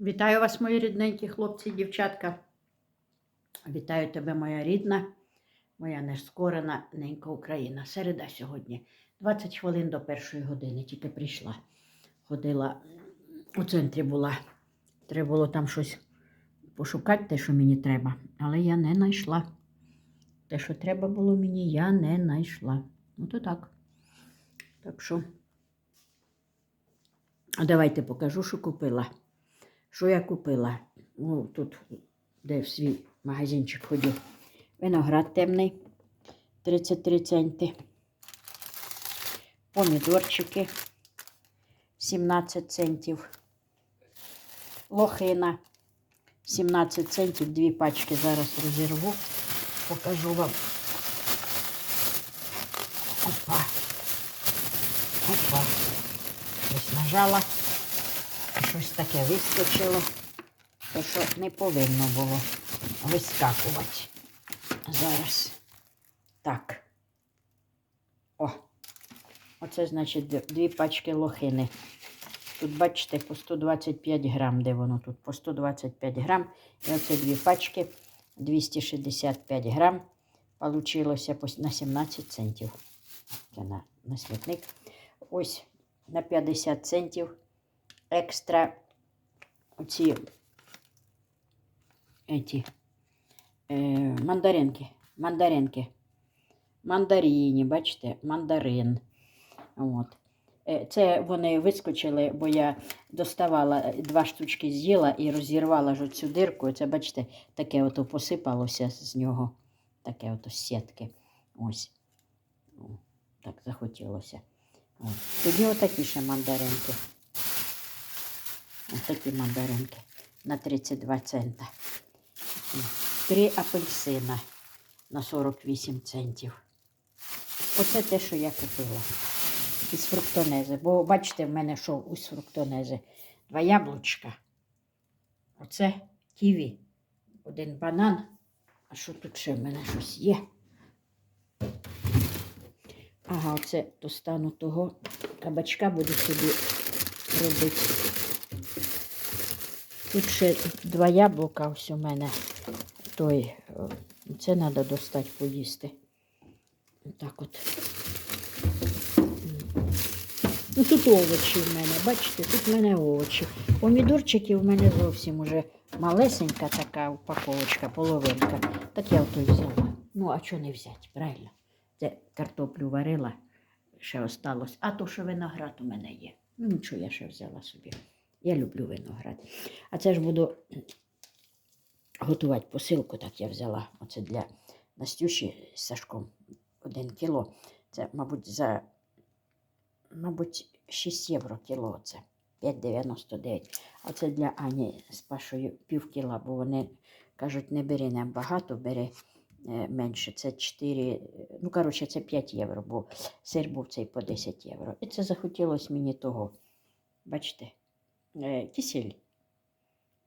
Вітаю вас, мої рідненькі хлопці і дівчатка. Вітаю тебе, моя рідна, моя нескорена ненька Україна. Середа сьогодні. 20 хвилин до першої години тільки прийшла. Ходила у центрі була. Треба було там щось пошукати, те, що мені треба. Але я не знайшла. Те, що треба було мені, я не знайшла. Ну, то так. Так що, давайте покажу, що купила. Що я купила? Ну, тут, де в свій магазинчик ходив. Виноград темний 33 центи. Помідорчики 17 центів. Лохина 17 центів. Дві пачки зараз розірву. Покажу вам. Опа. Опа. Ось нажала. Щось таке вискочило, те, що не повинно було вискакувати. Зараз. Так. О, оце значить дві пачки лохини. Тут, бачите, по 125 грам, де воно тут, по 125 грам. І оце дві пачки, 265 грам. Получилося на 17 центів. Це на, на смітник. Ось на 50 центів екстра оці эти, е, мандаринки. Мандаринки. Мандаріні, бачите, мандарин. От. Е, Це вони вискочили, бо я доставала е, два штучки з'їла і розірвала ж оцю дирку. Це, бачите, таке ото посипалося з нього. Таке ото з сітки. Ось. О, Так захотілося. От. Тоді отакі ще мандаринки. Ось такі мандаринки на 32 цента. Три апельсина на 48 центів. Оце те, що я купила із фруктонези. Бо бачите, в мене що із фруктонези. Два яблучка. Оце ківі. Один банан. А що тут ще в мене щось є? Ага, оце достану того кабачка, буду собі робити. Тут ще два яблука ось у мене. Той, е, це треба достати поїсти. Отак от. Ну, тут овочі в мене, бачите, тут в мене овочі. Помідорчики в мене зовсім уже малесенька така упаковочка, половинка. Так я ото взяла. Ну, а що не взяти, правильно? Це картоплю варила, ще осталось. А то, що виноград у мене є. Ну, нічого, я ще взяла собі. Я люблю виноград. А це ж буду готувати посилку, так я взяла. Оце для Настюші з Сашком один кіло. Це, мабуть, за мабуть, 6 євро кіло це. 5,99. А це для Ані з Пашою пів кіла, бо вони кажуть, не бери нам багато, бери е, менше. Це 4, ну, коротше, це 5 євро, бо сир був цей по 10 євро. І це захотілося мені того. Бачите, кисель.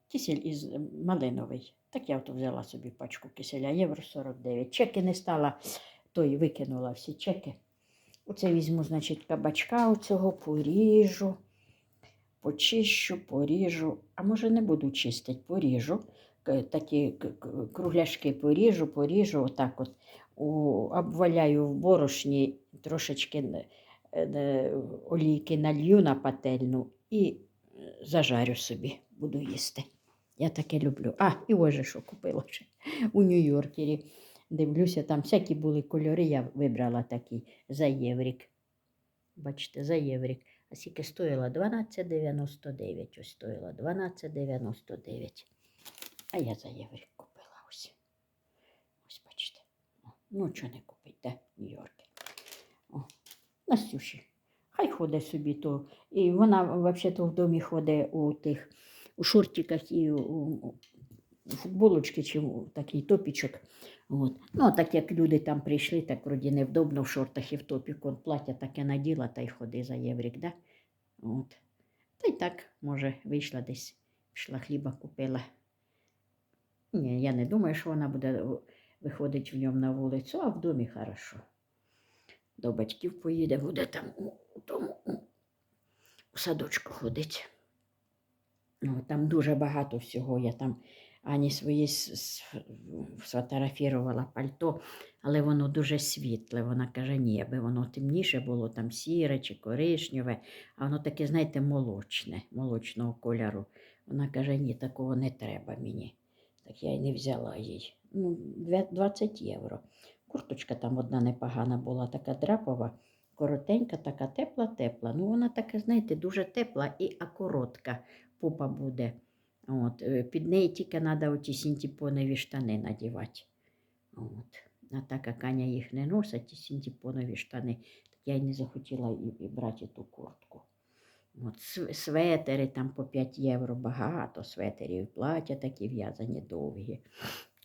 Кисель із е, малиновий. Так я ото взяла собі пачку киселя, євро 49. Чеки не стала, то й викинула всі чеки. Оце візьму, значить, кабачка оцього поріжу, почищу, поріжу. А може не буду чистити, поріжу. Такі кругляшки поріжу, поріжу, отак от. Обваляю в борошні, трошечки е, е, олійки налью на пательну і е, зажарю собі, буду їсти. Я таке люблю. А, і ось що купила ще у Нью-Йоркері. Дивлюся, там всякі були кольори, я вибрала такі за єврік. Бачите, за єврік. А скільки стоїла? 12,99. Ось стоїла 12,99. А я за єврік купила ось. Ось бачите. Ну, що не купить, де в Нью-Йоркі. О, Настюші. Хай ходить собі то. І вона взагалі-то в домі ходить у тих у шортиках і у, футболочки чи у такий топічок. От. Ну, так як люди там прийшли, так вроді невдобно в шортах і в топіку. Плаття таке наділа та й ходи за єврік, да? От. Та й так, може, вийшла десь, пішла хліба купила. Ні, я не думаю, що вона буде о, виходить в ньому на вулицю, а в домі хорошо. До батьків поїде, буде там у, у тому у, у садочку ходить. Ну, там дуже багато всього. Я там Ані свої с- с- сфотографувала пальто, але воно дуже світле. Вона каже, ні, аби воно темніше було, там сіре чи коричневе, а воно таке, знаєте, молочне, молочного кольору. Вона каже, ні, такого не треба мені. Так я й не взяла їй. Ну, 20 євро. Курточка там одна непогана була, така драпова, коротенька, така тепла-тепла. Ну, вона така, знаєте, дуже тепла і коротка попа буде. От, е, під неї тільки треба оті синтепонові штани надівати. От. А так як Аня їх не носить, ті синтепонові штани, так я й не захотіла і, і брати ту куртку. От, светери там по 5 євро, багато светерів, плаття такі в'язані довгі.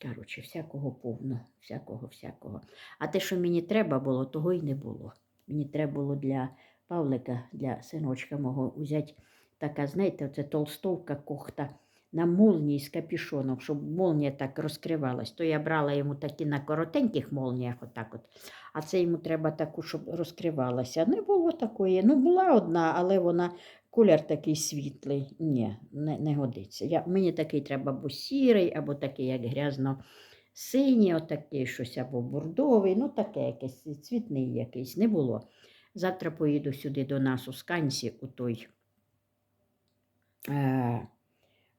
Коротше, всякого повно, всякого, всякого. А те, що мені треба було, того й не було. Мені треба було для Павлика, для синочка мого, взяти така, знаєте, оце толстовка кохта на молнії з капюшоном, щоб молнія так розкривалась. То я брала йому такі на коротеньких молніях, отак от. А це йому треба таку, щоб розкривалася. Не було такої. Ну, була одна, але вона колір такий світлий. Ні, не, не годиться. Я, мені такий треба або сірий, або такий, як грязно. Синій, отакий щось або бордовий, ну таке якесь цвітний якийсь не було. Завтра поїду сюди до нас у Скансі, у той е,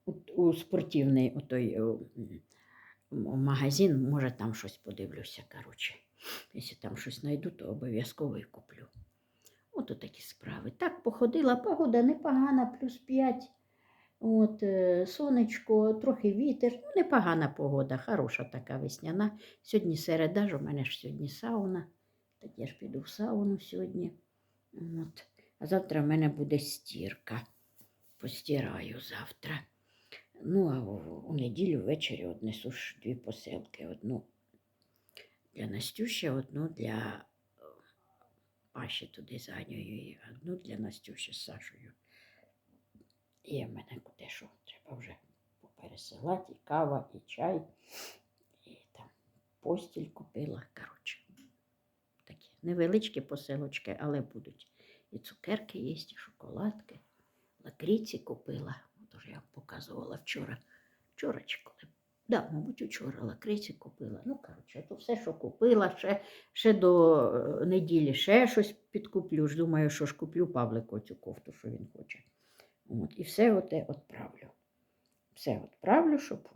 у, у спортивний у той е, м, м, магазин, може там щось подивлюся. коротше. Якщо там щось знайду, то обов'язково і куплю. Ото такі справи. Так, походила, погода непогана, плюс 5. От, е, сонечко, трохи вітер. Ну, непогана погода, хороша така весняна. Сьогодні середа ж, у мене ж сьогодні сауна. Так я ж піду в сауну сьогодні. От. А завтра в мене буде стірка. Постираю завтра. Ну, а у, неділю ввечері однесу ж дві посилки. Одну для Настюші, одну для е, Паші туди з Анею, і одну для Настюші з Сашою. І в мене куди що треба вже попересилати, і кава, і чай, і там постіль купила. Коротше, такі невеличкі посилочки, але будуть. І цукерки є, і шоколадки. Лакріці купила. Тож я показувала вчора. Вчора чи коли? Да, мабуть, вчора лакриці купила. Ну, коротше, то все, що купила, ще, ще до е, неділі ще щось підкуплю. Ж думаю, що ж куплю Павлику цю кофту, що він хоче. От, і все оте відправлю. Все відправлю, щоб,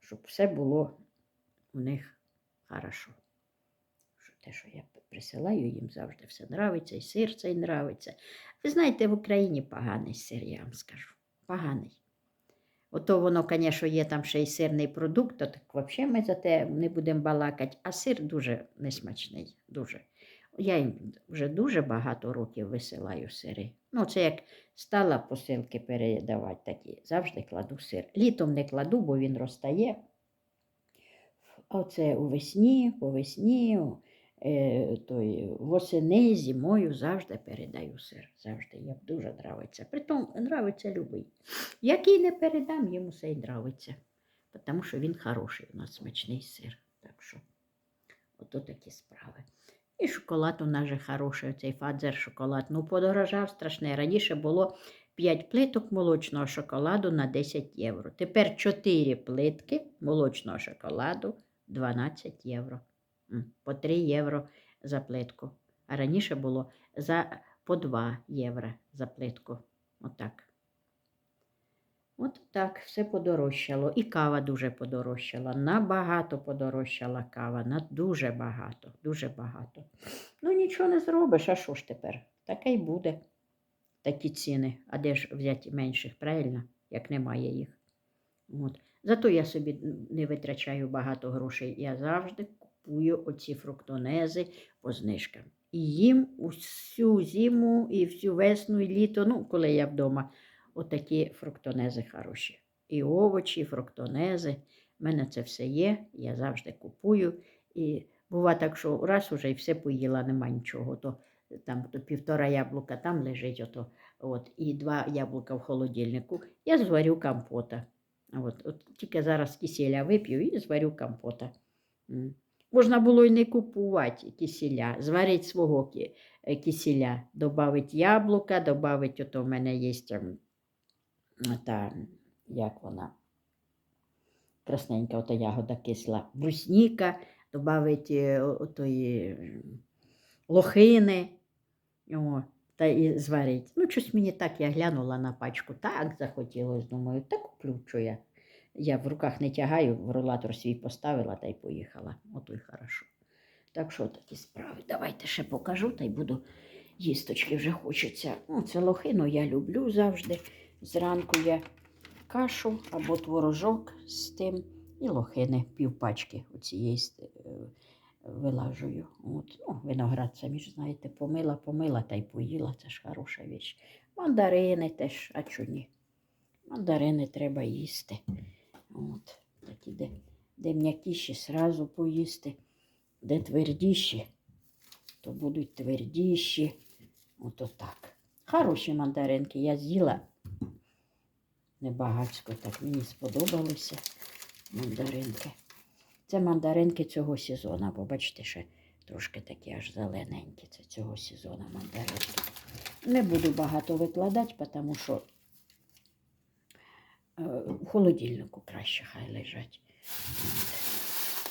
щоб все було у них хорошо. Що те, що я присилаю, їм завжди все нравиться, і сир цей нравиться. Ви знаєте, в Україні поганий сир, я вам скажу. Поганий. Ото воно, звісно, є там ще й сирний продукт, то так взагалі ми за те не будемо балакати, а сир дуже несмачний. Дуже. Я їм вже дуже багато років висилаю сири. Ну, це як стала посилки передавати такі, завжди кладу сир. Літом не кладу, бо він розтає. Оце у весні, по весні, той, восени, зимою завжди передаю сир. Завжди. Їм дуже нравиться. Притом нравиться любий. Який не передам, йому все й нравиться. Тому що він хороший, у нас смачний сир. Так що, ото такі справи. І шоколад у нас же хороший, цей фадзер шоколад. Ну, подорожав страшне. Раніше було 5 плиток молочного шоколаду на 10 євро. Тепер 4 плитки молочного шоколаду 12 євро. По 3 євро за плитку. А раніше було за по 2 євро за плитку. Отак. От так все подорожчало. І кава дуже подорожчала. Набагато подорожчала кава. На дуже багато, дуже багато. Ну, нічого не зробиш, а що ж тепер? Таке й буде. Такі ціни. А де ж взяти менших, правильно, як немає їх. От. Зато я собі не витрачаю багато грошей. Я завжди купую оці фруктонези по знижкам. І їм усю зиму, і всю весну, і літо, ну, коли я вдома, отакі фруктонези хороші. І овочі, і фруктонези. У мене це все є, я завжди купую. І буває так, що раз уже і все поїла, нема нічого. То там то півтора яблука там лежить, ото, от, і два яблука в холодильнику. Я зварю компота. От, от тільки зараз киселя вип'ю і зварю компота. Можна було й не купувати киселя, зварити свого е, додати яблука, додати, ото в мене є та, як вона, красненька, ота ягода кисла, брусніка, додати отої лохини. О, та і зварить. Ну, щось мені так, я глянула на пачку, так захотілося, думаю, та куплю, що я. Я в руках не тягаю, в рулатор свій поставила та й поїхала. Ото й хорошо. Так що такі справи. Давайте ще покажу, та й буду їсточки вже хочеться. Ну, це лохину я люблю завжди. Зранку я кашу або творожок з тим і лохини, півпачки оцієї е, вилажую. От. Ну, виноград, самі ж знаєте, помила, помила та й поїла, це ж хороша віч. Мандарини теж, а чого ні? Мандарини треба їсти. От. Такі, де, де м'якіші, сразу поїсти, де твердіші, то будуть твердіші. Ото так. Хороші мандаринки я з'їла. Небагацько так мені сподобалося мандаринки. Це мандаринки цього сезону, бо бачите, ще трошки такі аж зелененькі. Це цього сезону мандаринки. Не буду багато викладати, тому що в холодильнику краще хай лежать.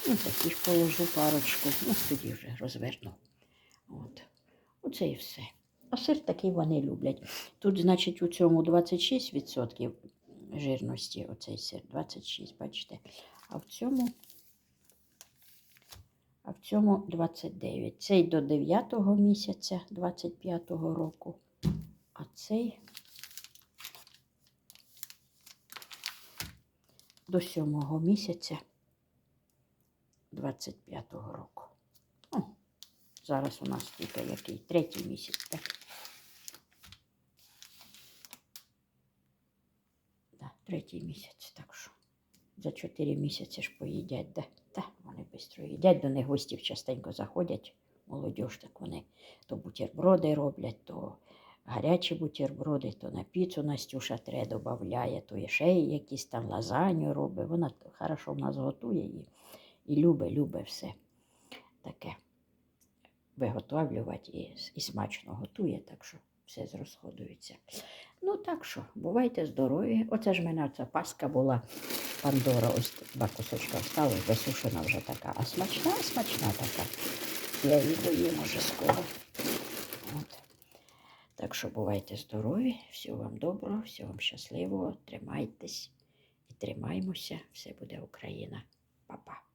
От. Ну, таких положу парочку, ну тоді вже розверну. От. Оце і все. А сир такий вони люблять. Тут, значить, у цьому 26% жирності, оцей сир, 26, бачите. А в цьому, а в цьому 29. Цей до 9 місяця 25 року, а цей до 7 місяця 25-го року. О, зараз у нас тільки який третій місяць, так? Да, третій місяць, так що за 4 місяці ж поїдять, да? Та вони швидко їдять, до них гостів частенько заходять, молодь, так вони то бутерброди роблять, то гарячі бутерброди, то на піцу Настюша тре додає, то і ще якісь там лазанью робить. Вона хорошо в нас готує і, і любить, любить все таке виготовлювати і, і смачно готує, так що все зрозходується. Ну так що, бувайте здорові. Оце ж мене ця паска була Пандора, ось два кусочка встали, висушена вже така, а смачна, смачна така. Я її доїм уже скоро. Що бувайте здорові, всього вам доброго, всього вам щасливого, тримайтесь і тримаймося, все буде Україна. Па-па.